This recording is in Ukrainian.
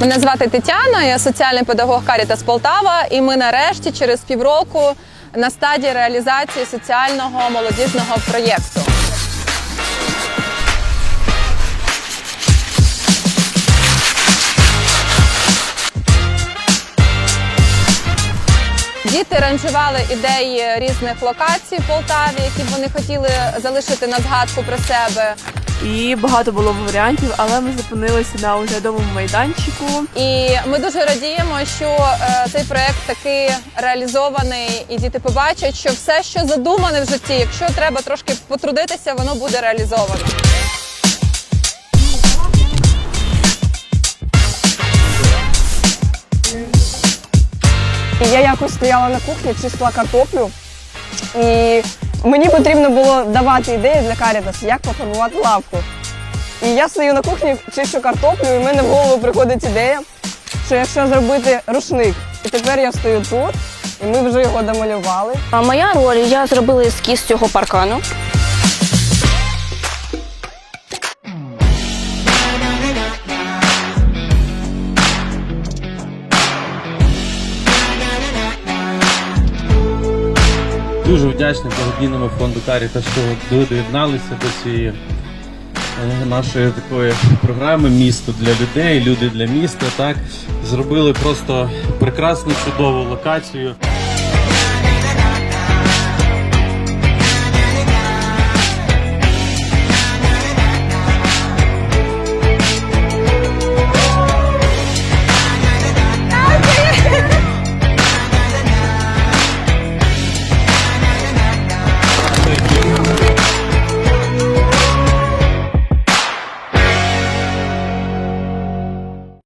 Мене звати Тетяна, я соціальний педагог Карітас Полтава, і ми нарешті через півроку на стадії реалізації соціального молодіжного проєкту. Діти ранжували ідеї різних локацій в Полтаві, які б вони хотіли залишити на згадку про себе. І багато було варіантів, але ми зупинилися на оглядовому майданчику. І ми дуже радіємо, що е, цей проект таки реалізований, і діти побачать, що все, що задумане в житті, якщо треба трошки потрудитися, воно буде реалізовано. І Я якось стояла на кухні, чистила картоплю, і мені потрібно було давати ідеї для Карітас, як пофарбувати лавку. І я стою на кухні, чищу картоплю, і в мене в голову приходить ідея, що якщо зробити рушник, і тепер я стою тут, і ми вже його домалювали. А моя роль я зробила ескіз цього паркану. Дуже вдячний благодійному фонду Каріта, що доєдналися до цієї е, нашої такої програми Місто для людей, люди для міста. Так зробили просто прекрасну чудову локацію.